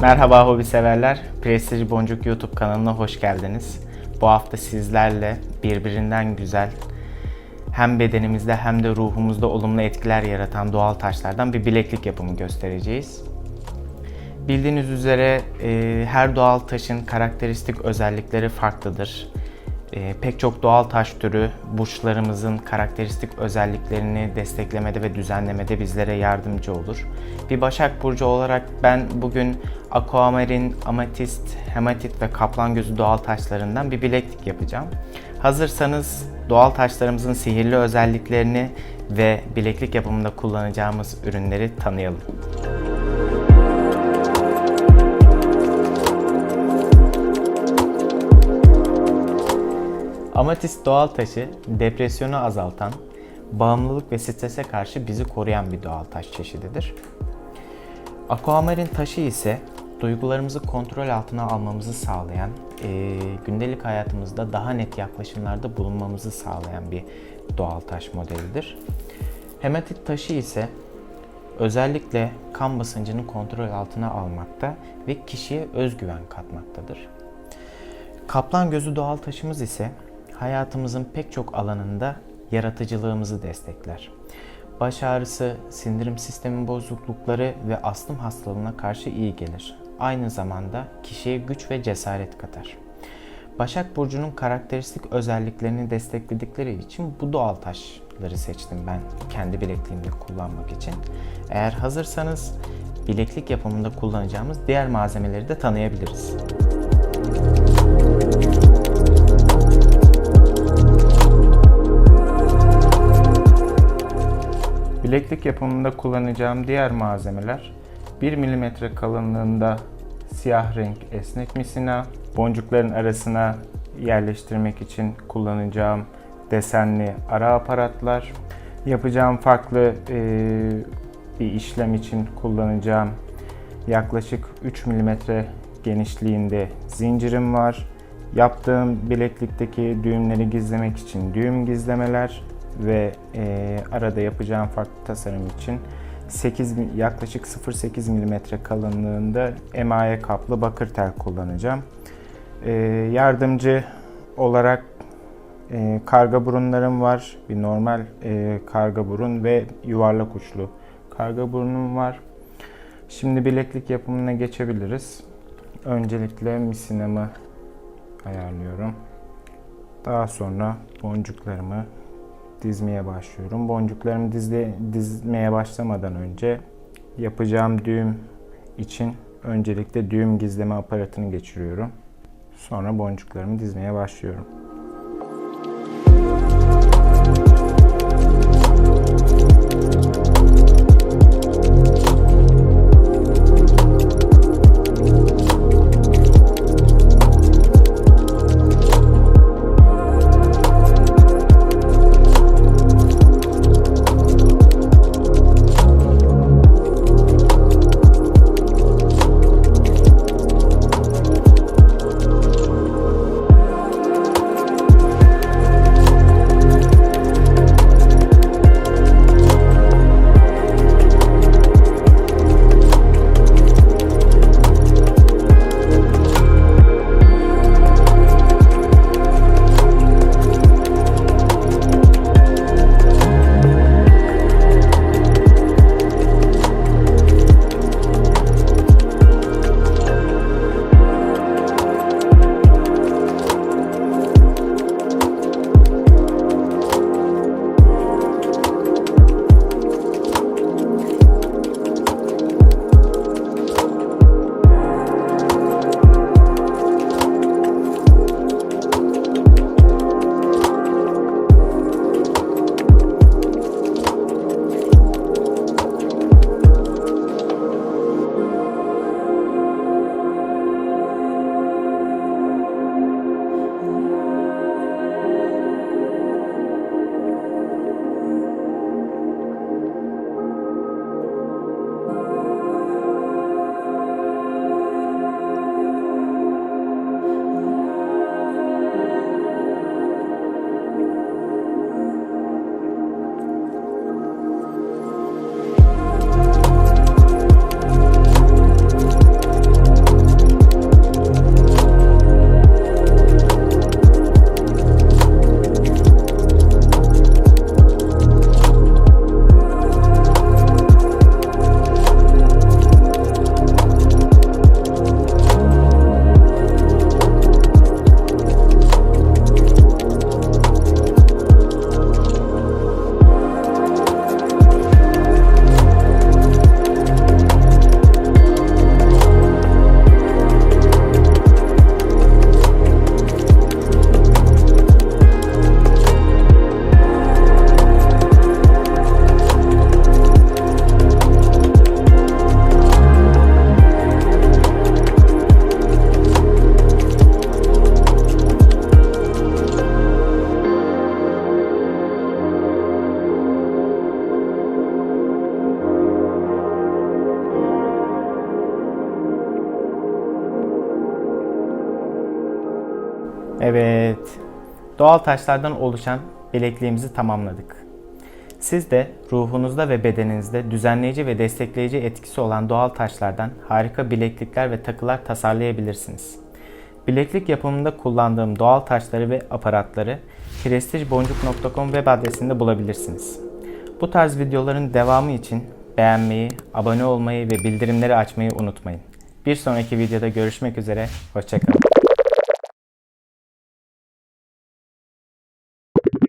Merhaba hobi severler. Prestij Boncuk YouTube kanalına hoş geldiniz. Bu hafta sizlerle birbirinden güzel hem bedenimizde hem de ruhumuzda olumlu etkiler yaratan doğal taşlardan bir bileklik yapımı göstereceğiz. Bildiğiniz üzere e, her doğal taşın karakteristik özellikleri farklıdır. E, pek çok doğal taş türü burçlarımızın karakteristik özelliklerini desteklemede ve düzenlemede bizlere yardımcı olur. Bir Başak Burcu olarak ben bugün aquamarin, amatist, hematit ve kaplan gözü doğal taşlarından bir bileklik yapacağım. Hazırsanız doğal taşlarımızın sihirli özelliklerini ve bileklik yapımında kullanacağımız ürünleri tanıyalım. Amatist doğal taşı depresyonu azaltan, bağımlılık ve strese karşı bizi koruyan bir doğal taş çeşididir. Aquamarin taşı ise duygularımızı kontrol altına almamızı sağlayan, e, gündelik hayatımızda daha net yaklaşımlarda bulunmamızı sağlayan bir doğal taş modelidir. Hematit taşı ise özellikle kan basıncını kontrol altına almakta ve kişiye özgüven katmaktadır. Kaplan gözü doğal taşımız ise hayatımızın pek çok alanında yaratıcılığımızı destekler. Baş ağrısı, sindirim sistemi bozuklukları ve astım hastalığına karşı iyi gelir. Aynı zamanda kişiye güç ve cesaret katar. Başak Burcu'nun karakteristik özelliklerini destekledikleri için bu doğal taşları seçtim ben kendi bilekliğimde kullanmak için. Eğer hazırsanız bileklik yapımında kullanacağımız diğer malzemeleri de tanıyabiliriz. Bileklik yapımında kullanacağım diğer malzemeler 1 mm kalınlığında siyah renk esnek misina, boncukların arasına yerleştirmek için kullanacağım desenli ara aparatlar, yapacağım farklı e, bir işlem için kullanacağım yaklaşık 3 mm genişliğinde zincirim var. Yaptığım bileklikteki düğümleri gizlemek için düğüm gizlemeler ve e, arada yapacağım farklı tasarım için 8 yaklaşık 0.8 mm kalınlığında emaye kaplı bakır tel kullanacağım. E, yardımcı olarak e, karga burunlarım var. Bir normal e, karga burun ve yuvarlak uçlu karga burnum var. Şimdi bileklik yapımına geçebiliriz. Öncelikle misinamı ayarlıyorum. Daha sonra boncuklarımı dizmeye başlıyorum. Boncuklarımı dizle, dizmeye başlamadan önce yapacağım düğüm için öncelikle düğüm gizleme aparatını geçiriyorum. Sonra boncuklarımı dizmeye başlıyorum. Evet. Doğal taşlardan oluşan bilekliğimizi tamamladık. Siz de ruhunuzda ve bedeninizde düzenleyici ve destekleyici etkisi olan doğal taşlardan harika bileklikler ve takılar tasarlayabilirsiniz. Bileklik yapımında kullandığım doğal taşları ve aparatları prestijboncuk.com web adresinde bulabilirsiniz. Bu tarz videoların devamı için beğenmeyi, abone olmayı ve bildirimleri açmayı unutmayın. Bir sonraki videoda görüşmek üzere, hoşçakalın.